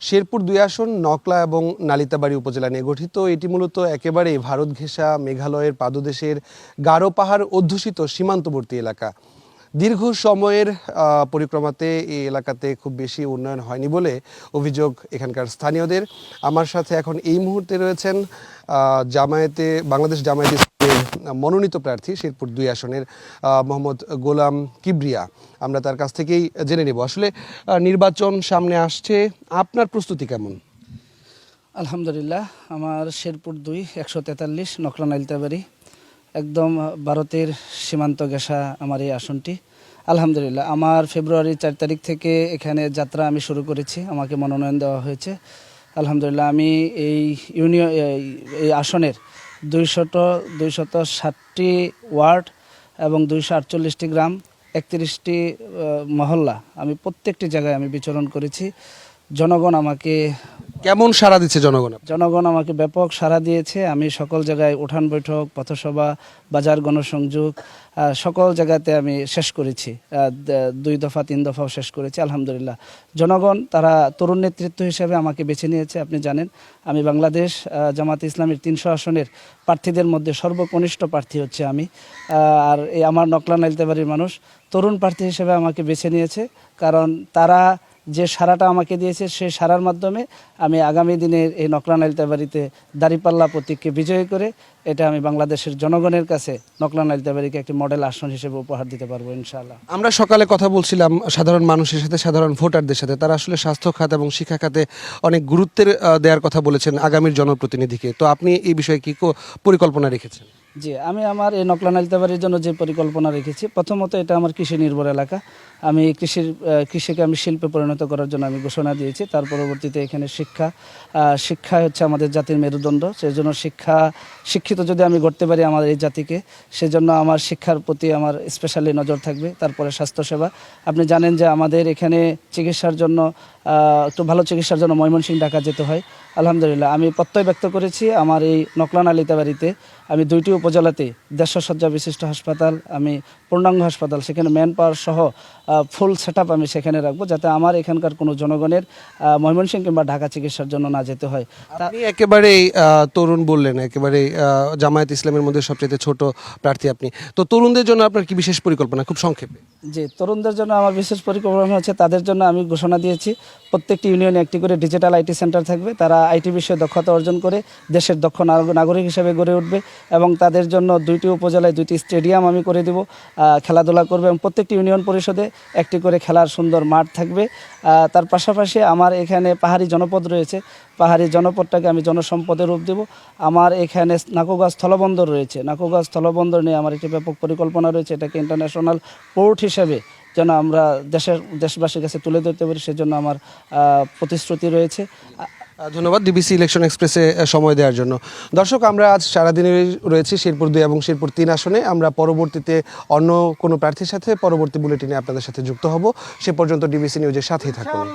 শেরপুর দুই আসন, নকলা এবং নালিতাবাড়ি উপজেলা নিয়ে গঠিত। এটি মূলত একেবারে ভারত ঘেঁষা মেঘালয়ের পাদদেশের গারো পাহাড় অধ্যুষিত সীমান্তবর্তী এলাকা। দীর্ঘ সময়ের পরিক্রমাতে এই এলাকাতে খুব বেশি উন্নয়ন হয়নি বলে অভিযোগ এখানকার স্থানীয়দের। আমার সাথে এখন এই মুহূর্তে রয়েছেন জামায়াতে, বাংলাদেশ জামায়াত ইসলামের মনোনীত প্রার্থী শেরপুর দুই আসনের মোহাম্মদ গোলাম কিবরিয়া। আমরা তার কাছ থেকেই জেনে নেব। আসলে নির্বাচন সামনে আসছে। আপনার প্রস্তুতি কেমন? আলহামদুলিল্লাহ, আমার শেরপুর দুই, একশো তেতাল্লিশ, নকলা নাইলতাবাড়ি। একদম ভারতের সীমান্ত ঘেঁষা আমার এই আসনটি। আলহামদুলিল্লাহ, আমার ফেব্রুয়ারি চার তারিখ থেকে এখানে যাত্রা আমি শুরু করেছি। আমাকে মনোনয়ন দেওয়া হয়েছে। আলহামদুলিল্লাহ, আমি এই ইউনিয়ন এই আসনের দুইশত দুইশত ষাটটি ওয়ার্ড এবং দুইশো আটচল্লিশটি গ্রাম, একত্রিশটি মহল্লা। আমি প্রত্যেকটি জায়গায় আমি বিচরণ করেছি। জনগণ আমাকে কেমন সাড়া দিচ্ছে জনগণ? জনগণ আমাকে ব্যাপক সাড়া দিয়েছে। আমি সকল জায়গায় উঠান বৈঠক, পথসভা, বাজার গণসংযোগ সকল জায়গাতে আমি শেষ করেছি। দুই দফা, তিন দফাও শেষ করেছি, আলহামদুলিল্লাহ। জনগণ, তারা তরুণ নেতৃত্ব হিসেবে আমাকে বেছে নিয়েছে, আপনি জানেন। আমি বাংলাদেশ জামাত ইসলামের তিনশো আসনের প্রার্থীদের মধ্যে সর্বকনিষ্ঠ প্রার্থী হচ্ছে আমি। আর এই আমার নকলা নাইলতেবাড়ির মানুষ তরুণ প্রার্থী হিসেবে আমাকে বেছে নিয়েছে, কারণ তারা যে সারাটা আমাকে দিয়েছে, সেই সারার মাধ্যমে আমি আগামী দিনের এই নকলা নাইলতাবাড়িতে দাঁড়িপাল্লা প্রতীককে বিজয়ী করে এটা আমি বাংলাদেশের জনগণের কাছে নকলা নাইলতাবাড়িকে একটি মডেল আসন হিসেবে উপহার দিতে পারব, ইনশাআল্লাহ। আমরা সকালে কথা বলছিলাম সাধারণ মানুষের সাথে, সাধারণ ভোটারদের সাথে। তারা আসলে স্বাস্থ্য খাত এবং শিক্ষা খাতে অনেক গুরুত্বের দেওয়ার কথা বলেছেন আগামীর জনপ্রতিনিধিকে। তো আপনি এই বিষয়ে কো- পরিকল্পনা রেখেছেন? জি, আমি আমার এই নকলা নালিতাবাড়ির জন্য যে পরিকল্পনা রেখেছি, প্রথমত এটা আমার কৃষি নির্ভর এলাকা। আমি কৃষির কৃষিকে আমি শিল্পে পরিণত করার জন্য আমি ঘোষণা দিয়েছি। তার পরবর্তীতে এখানে শিক্ষা শিক্ষা হচ্ছে আমাদের জাতির মেরুদণ্ড। সেই জন্য শিক্ষা, শিক্ষিত যদি আমি গড়তে পারি আমাদের এই জাতিকে, সেজন্য আমার শিক্ষার প্রতি আমার স্পেশালি নজর থাকবে, তারপরে স্বাস্থ্যসেবা। আপনি জানেন যে আমাদের এখানে চিকিৎসার জন্য একটু ভালো চিকিৎসার জন্য ময়মনসিংহ ঢাকা যেতে হয়। আলহামদুলিল্লাহ আমি প্রত্যয় ব্যক্ত করেছি আমার এই নকলান আলিতাবাড়িতে আমি দুইটি উপজেলাতে দেড়শো শয্যা বিশিষ্ট হাসপাতাল আমি পূর্ণাঙ্গ হাসপাতাল সেখানে ম্যান পাওয়ার সহ ফুল সেট আমি সেখানে রাখব যাতে আমার এখানকার কোনো জনগণের আহ, ময়মনসিংহ কিংবা ঢাকা চিকিৎসার জন্য না যেতে হয়। আপনি একেবারেই তরুণ বললেন একেবারে জামায়াত ইসলামের মধ্যে সবচেয়ে ছোট প্রার্থী আপনি। তো তরুণদের জন্য আপনার কি বিশেষ পরিকল্পনা? খুব সংক্ষেপে। যে তরুণদের জন্য আমার বিশেষ পরিকল্পনা হচ্ছে তাদের জন্য আমি ঘোষণা দিয়েছি, প্রত্যেকটি ইউনিয়নে একটি করে ডিজিটাল আইটি সেন্টার থাকবে, তারা আইটি বিষয়ে দক্ষতা অর্জন করে দেশের দক্ষ নাগ- নাগরিক হিসেবে গড়ে উঠবে এবং তাদের জন্য দুইটি উপজেলায় দুইটি স্টেডিয়াম আমি করে দিব খেলাধুলা করবে এবং প্রত্যেকটি ইউনিয়ন পরিষদে একটি করে খেলার সুন্দর মাঠ থাকবে। তার পাশাপাশি আমার এখানে পাহাড়ি জনপদ রয়েছে, পাহাড়ি জনপদটাকে আমি জনসম্পদে রূপ দেব। আমার এখানে নাকোগাছ স্থলবন্দর রয়েছে নাকোগাছ স্থলবন্দর নিয়ে আমার একটি ব্যাপক পরিকল্পনা রয়েছে, এটাকে ইন্টারন্যাশনাল পোর্ট হিসেবে যেন আমরা দেশের দেশবাসীর কাছে তুলে ধরতে পারি সেজন্য আমার প্রতিশ্রুতি রয়েছে। ধন্যবাদ ডিবিসি ইলেকশন এক্সপ্রেসে সময় দেওয়ার জন্য। দর্শক আমরা আজ সারাদিনে রয়েছি শিরপুর দুই এবং শিরপুর তিন আসনে। আমরা পরবর্তীতে অন্য কোনো প্রার্থীর সাথে পরবর্তী বুলেটিনে আপনাদের সাথে যুক্ত হব। সে পর্যন্ত ডিবিসি নিউজের সাথেই থাকুন।